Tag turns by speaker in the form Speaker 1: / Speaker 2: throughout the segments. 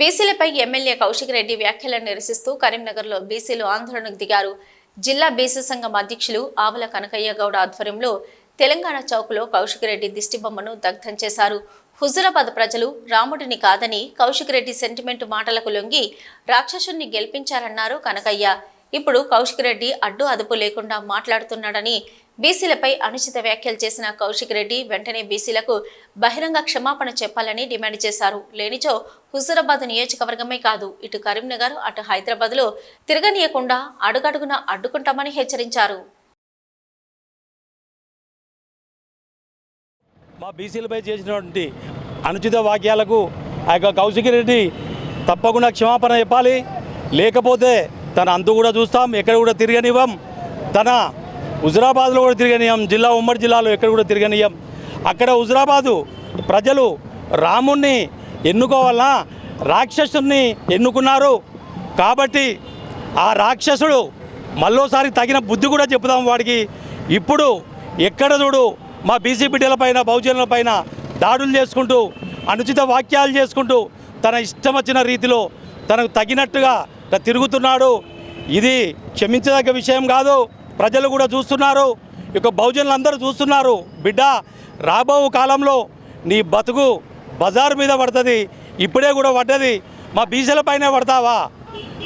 Speaker 1: బీసీలపై MLA Kaushik Reddy వ్యాఖ్యలను నిరసిస్తూ కరీంనగర్లో బీసీలు ఆందోళనకు దిగారు. జిల్లా బీసీ సంఘం అధ్యక్షులు ఆవుల కనకయ్య గౌడ ఆధ్వర్యంలో తెలంగాణ చౌక్లో కౌశిక్ రెడ్డి దిష్టిబొమ్మను దగ్ధం చేశారు. హుజురాబాద్ ప్రజలు రాముడిని కాదని కౌశిక్ రెడ్డి సెంటిమెంట్ మాటలకు లొంగి రాక్షసుని గెలిపించారన్నారు కనకయ్య. ఇప్పుడు కౌశిక్ రెడ్డి అడ్డు అదుపు లేకుండా మాట్లాడుతున్నాడని బీసీలపై అనుచిత వ్యాఖ్యలు చేసిన కౌశిక్ రెడ్డి వెంటనే బీసీలకు బహిరంగ క్షమాపణ చెప్పాలని డిమాండ్ చేశారు. లేనిచో హుజూరాబాద్ నియోజకవర్గమే కాదు ఇటు కరీంనగర్ అటు హైదరాబాద్లో తిరగనీయకుండా అడుగడుగున అడ్డుకుంటామని హెచ్చరించారు.
Speaker 2: మా బీసీలపై చేసినటువంటి అనుచిత వాక్యాలకు ఆ యొక్క కౌశిక్ రెడ్డి తప్పకుండా క్షమాపణ చెప్పాలి. లేకపోతే తన అంతు కూడా చూస్తాం ఎక్కడ కూడా తిరగనివ్వం. తన హుజరాబాద్లో కూడా తిరగనియం జిల్లా ఉమ్మడి జిల్లాలో ఎక్కడ కూడా తిరగనియం. అక్కడ హుజరాబాదు ప్రజలు రాముణ్ణి ఎన్నుకోవాలన్నా రాక్షసుని ఎన్నుకున్నారు. కాబట్టి ఆ రాక్షసుడు మళ్ళోసారి తగిన బుద్ధి కూడా చెప్తాం వాడికి. ఇప్పుడు ఎక్కడ చూడు మా బీసీ బిడ్డలపైన బహుజనులపైన దాడులు చేసుకుంటూ అనుచిత వాక్యాలు చేసుకుంటూ తన ఇష్టం వచ్చిన రీతిలో తనకు తగినట్టుగా తిరుగుతున్నాడు. ఇది క్షమించదగ్గ విషయం కాదు. ప్రజలు కూడా చూస్తున్నారు. ఇక బహుజనులు అందరూ చూస్తున్నారు. బిడ్డ రాబో కాలంలో నీ బతుకు బజారు మీద పడుతుంది. ఇప్పుడే కూడా పడ్డది. మా బీసీల పైన పడతావా?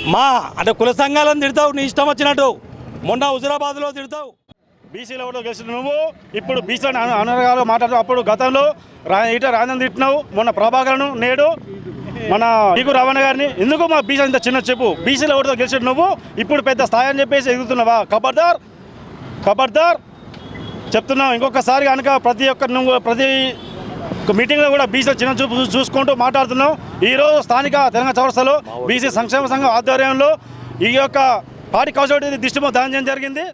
Speaker 2: మా అంటే కుల సంఘాలను తిడతావు నీ ఇష్టం వచ్చినట్టు. మొన్న హుజరాబాద్లో తిడతావు.
Speaker 3: బీసీలో కూడా గెలిచిన నువ్వు ఇప్పుడు బీసీలను అన- అనర్గాలు మాట్లాడుతూ అప్పుడు గతంలో రా ఇట రాజేంద్ర తిట్టినావు. మొన్న ప్రభాకర్ను నేడు మన నీకు రమణ గారిని ఎందుకు మా బీసీ ఇంత చిన్న చెప్పు? బీసీలో ఓటుతో గెలిచాడు నువ్వు ఇప్పుడు పెద్ద స్థాయి అని చెప్పేసి ఎదుగుతున్నావా? ఖబర్దార్ ఖబర్దార్ చెప్తున్నావు ఇంకొకసారి కనుక ప్రతి ఒక్క నువ్వు ప్రతి మీటింగ్లో కూడా బీసీ చిన్న చూపు చూసుకుంటూ మాట్లాడుతున్నావు. ఈరోజు స్థానిక తెలంగాణ చౌరస్థలో బీసీ సంక్షేమ సంఘం ఆధ్వర్యంలో ఈ యొక్క పార్టీ కౌశల్ దిష్టిమో దానం చేయడం జరిగింది.